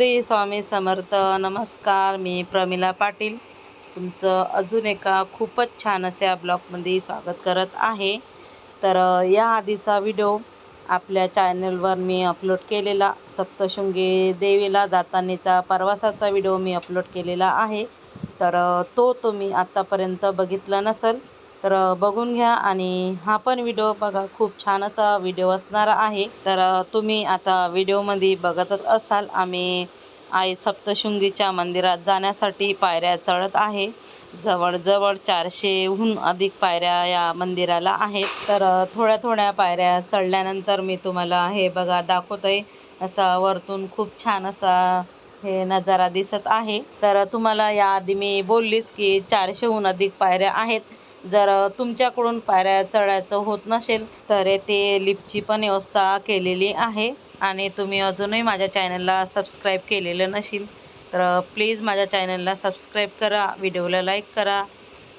श्री स्वामी समर्थ. नमस्कार मी प्रमिला पाटील. तुमचं अजून एका खूपच छान असे ब्लॉगमध्ये स्वागत करत आहे. तर या आधीचा व्हिडिओ आपल्या चॅनलवर मी अपलोड केलेला सप्तशृंगी देवीला जातानीचा प्रवासाचा व्हिडिओ मी अपलोड केलेला आहे. तर तो तुम्ही आत्तापर्यंत बघितला नसेल तर बघून घ्या आणि हा पण व्हिडिओ बघा. खूप छान असा व्हिडिओ असणार आहे. तर तुम्ही आता व्हिडिओमध्ये बघतच असाल आम्ही आई सप्तशृंगीच्या मंदिरात जाण्यासाठी पायऱ्या चढत आहे. जवळजवळ चारशेहून अधिक पायऱ्या या मंदिराला आहेत. तर थोड्या थोड्या पायऱ्या चढल्यानंतर मी तुम्हाला हे बघा दाखवतोय. असा वरतून खूप छान असा हे नजारा दिसत आहे. तर तुम्हाला याआधी मी बोललीच की चारशेहून अधिक पायऱ्या आहेत. जर तुमच्याकडून पायऱ्या चढायचं होत नसेल तर येथे लिफ्टची पण व्यवस्था केलेली आहे. आणि तुम्ही अजूनही माझ्या चॅनलला सबस्क्राईब केलेलं नसेल तर प्लीज माझ्या चॅनलला सबस्क्राईब करा व्हिडिओला लाईक करा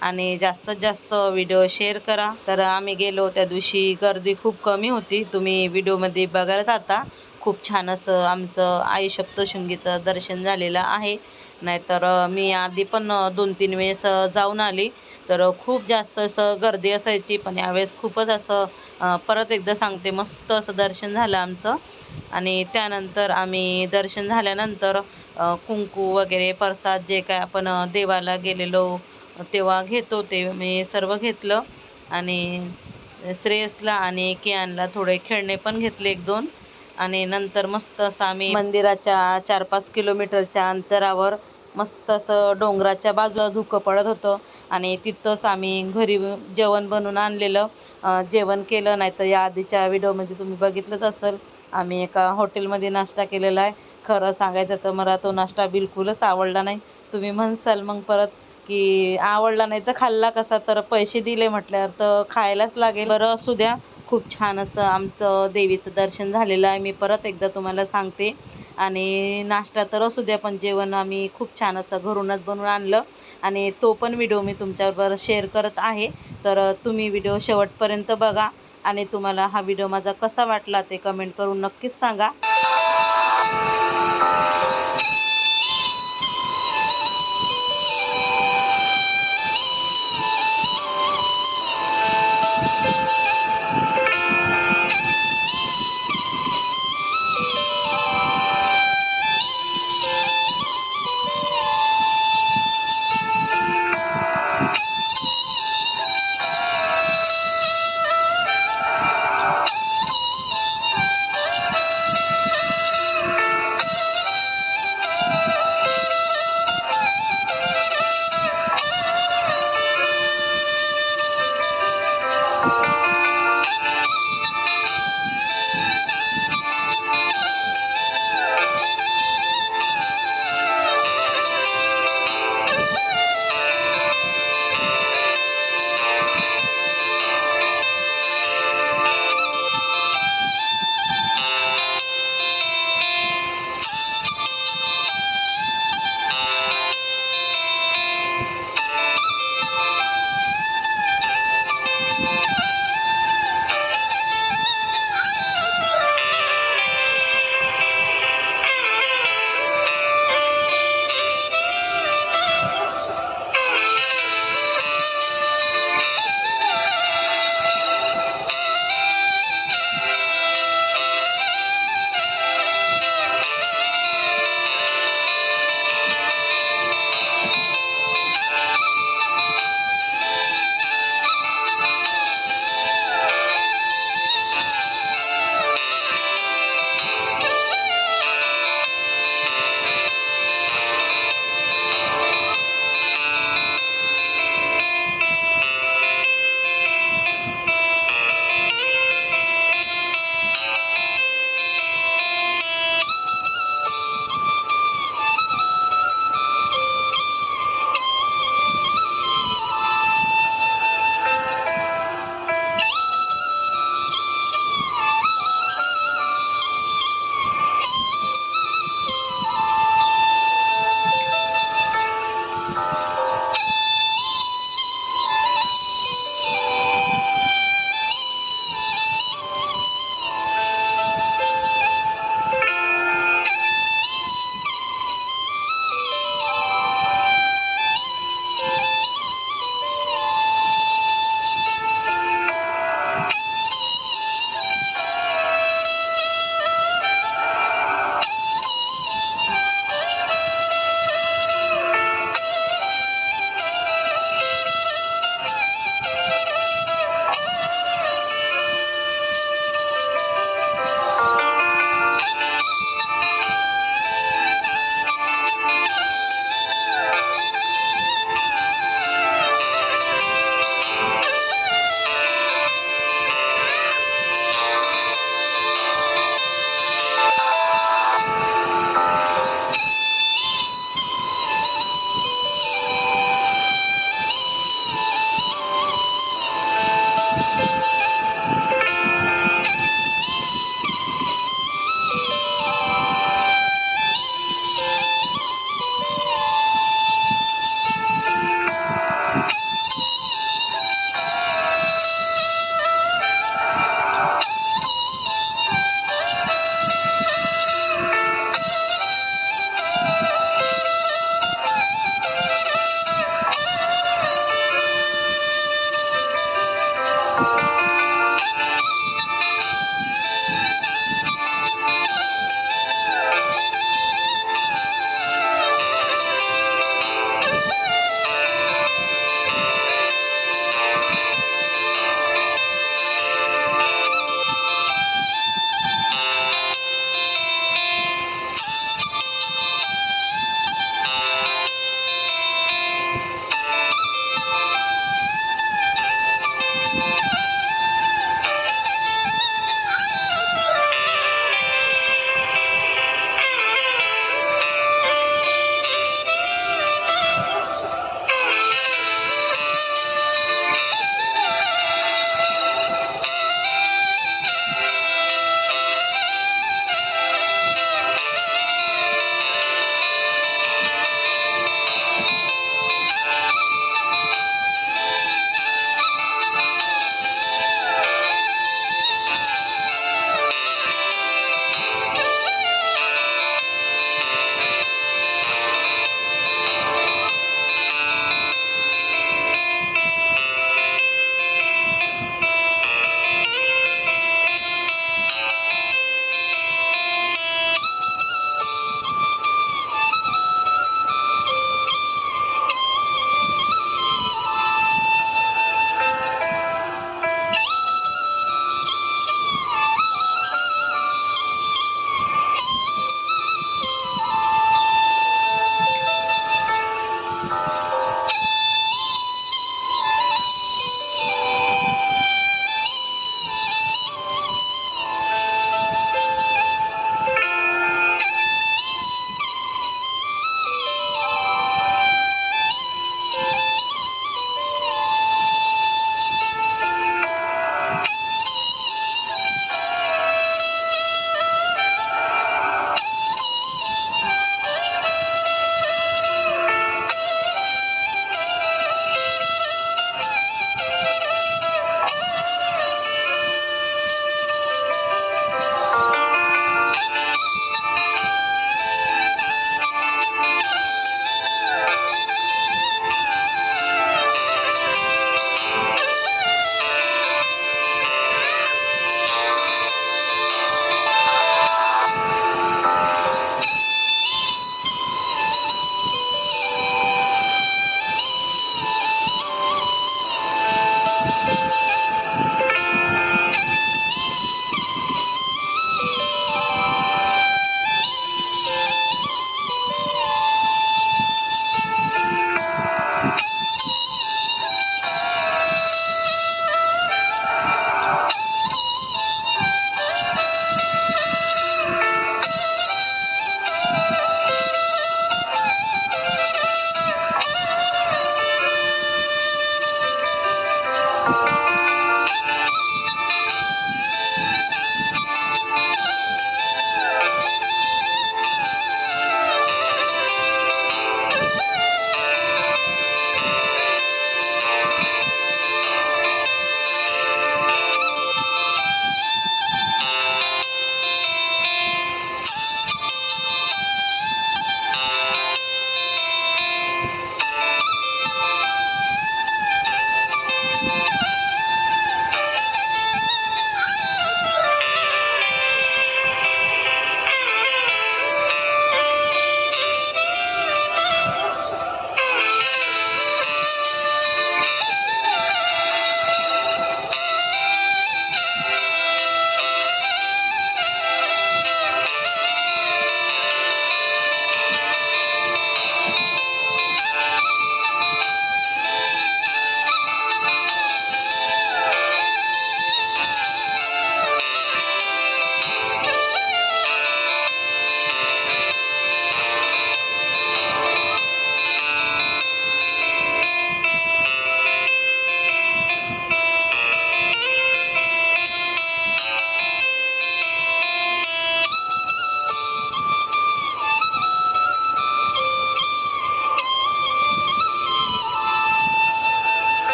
आणि जास्तीत जास्त व्हिडिओ शेअर करा. तर आम्ही गेलो त्या दिवशी गर्दी खूप कमी होती. तुम्ही व्हिडिओमध्ये बघायला जाता खूप छान असं आमचं आई सप्तशृंगीचं दर्शन झालेलं आहे. नाहीतर मी आधी पण दोन तीन वेळेस जाऊन आली. तर खूप जास्त असं गर्दी असायची पण यावेळेस खूपच असं परत एकदा सांगते मस्त असं दर्शन झालं आमचं. आणि त्यानंतर आम्ही दर्शन झाल्यानंतर कुंकू वगैरे प्रसाद जे काय आपण देवाला गेलेलो तेव्हा घेतो ते मी सर्व घेतलं. आणि श्रेयसला आणि कियानला थोडे खेळणे पण घेतले एक दोन. आणि नंतर मस्त असं आम्ही मंदिराच्या चार पाच किलोमीटरच्या अंतरावर मस्त असं डोंगराच्या बाजूला धुकं पडत होतं. आणि तिथंच आम्ही घरी जेवण बनवून आणलेलं. जेवण केलं नाही तर या आधीच्या व्हिडिओमध्ये तुम्ही बघितलंच असेल. आम्ही एका हॉटेलमध्ये नाश्ता केलेला आहे. खरं सांगायचं तर मला तो नाश्ता बिलकुलच आवडला नाही. तुम्ही म्हणसाल मग परत की आवडला नाही तर खाल्ला कसा? तर पैसे दिले म्हटल्यावर तर खायलाच लागेल. बरं असू द्या. खूप छान असं आमचं देवीचं दर्शन झालेलं आहे. मी परत एकदा तुम्हाला सांगते. आणि नाश्ता तर असू द्या पण जेवण आम्ही खूप छान असं घरूनच बनवून आणलं. आणि तो पण व्हिडिओ मी तुमच्याबरोबर शेअर करत आहे. तर तुम्ही व्हिडिओ शेवटपर्यंत बघा. आणि तुम्हाला हा व्हिडिओ माझा कसा वाटला ते कमेंट करून नक्कीच सांगा.